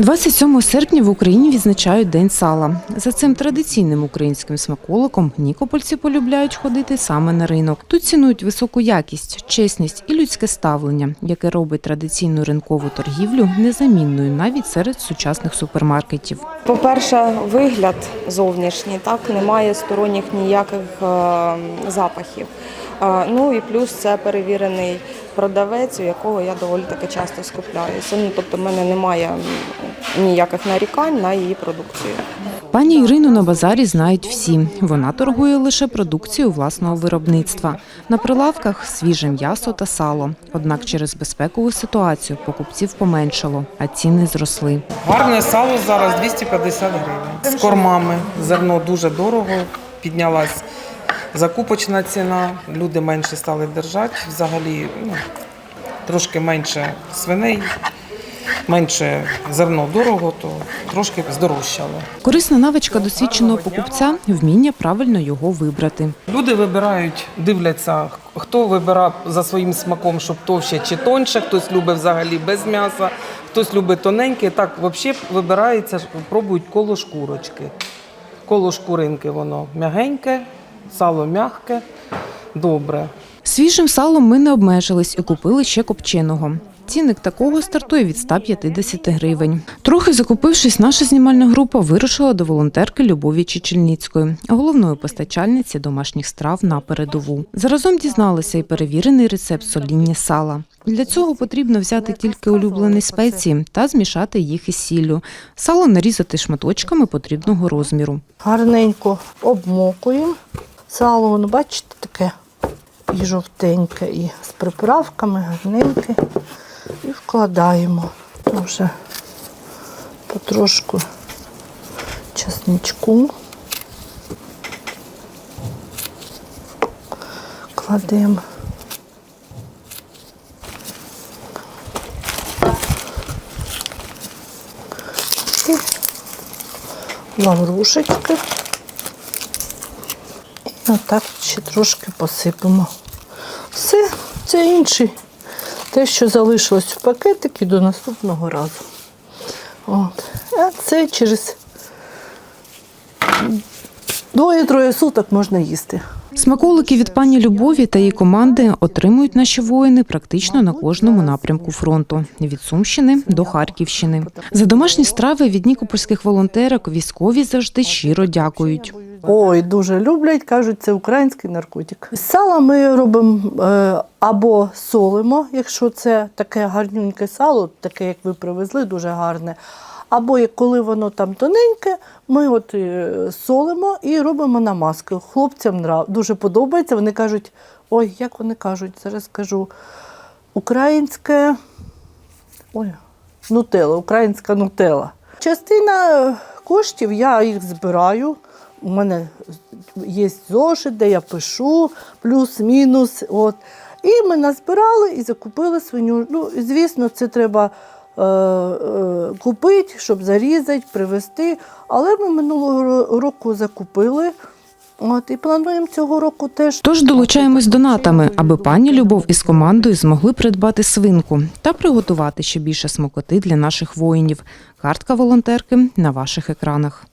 27 серпня в Україні відзначають День сала. За цим традиційним українським смаколиком нікопольці полюбляють ходити саме на ринок. Тут цінують високу якість, чесність і людське ставлення, яке робить традиційну ринкову торгівлю незамінною навіть серед сучасних супермаркетів. По-перше, вигляд зовнішній, так немає сторонніх ніяких е, запахів. Е, ну і плюс це перевірений продавець, у якого я доволі таки часто скупляюся. Ну тобто, в мене немає ніяких нарікань на її продукцію. Пані Ірину на базарі знають всі. Вона торгує лише продукцією власного виробництва. На прилавках свіже м'ясо та сало. Однак через безпекову ситуацію покупців поменшало, а ціни зросли. Гарне сало зараз 250 гривень. З кормами зерно дуже дорого, піднялась закупочна ціна, люди менше стали держати. Взагалі ну, трошки менше свиней, менше зерно дорого, то трошки здорожчало. Корисна навичка досвідченого покупця вміння правильно його вибрати. Люди вибирають, дивляться, хто вибирає за своїм смаком, щоб товще чи тоньше, хтось любить взагалі без м'яса, хтось любить тоненьке. Так, взагалі вибирається, пробують коло шкурочки. Коло шкуринки воно м'ягеньке, сало м'ягке, добре. Свіжим салом ми не обмежились і купили ще копченого. Цінник такого стартує від 150 гривень. Трохи закупившись, наша знімальна група вирушила до волонтерки Любові Чечельницької, головної постачальниці домашніх страв на передову. Заразом дізналися і перевірений рецепт соління сала. Для цього потрібно взяти тільки улюблені спеції та змішати їх із сіллю. Сало нарізати шматочками потрібного розміру. гарненько обмокуємо. Сало, воно, бачите, таке і жовтеньке, і з приправками гарненьке. І вкладаємо Ну, вже потрошку чесничку. Кладемо. І лаврушечки. Отак ще трошки посипемо. Все, це інший. Те, що залишилось в пакетики до наступного разу. От. А це через двоє-троє суток можна їсти. Смаколики від пані Любові та її команди отримують наші воїни практично на кожному напрямку фронту від Сумщини до Харківщини. За домашні страви від нікопольських волонтерок військові завжди щиро дякують. Ой, дуже люблять, кажуть, це український наркотик. З сала ми робимо е, або солимо, якщо це таке гарнюньке сало, таке, як ви привезли, дуже гарне. Або як коли воно там тоненьке, ми от е, солимо і робимо намазки. Хлопцям нрав- дуже подобається. Вони кажуть, ой, як вони кажуть, зараз скажу, українське ой, нутелла, українська нутелла. Частина коштів я їх збираю. У мене є зошит, де я пишу, плюс-мінус. От. І ми назбирали і закупили свиню. Ну, звісно, це треба е, е, купити, щоб зарізати, привезти. Але ми минулого року закупили. От, і плануємо цього року теж. Тож долучаємось донатами, аби пані Любов із командою змогли придбати свинку та приготувати ще більше смакоти для наших воїнів. Картка волонтерки на ваших екранах.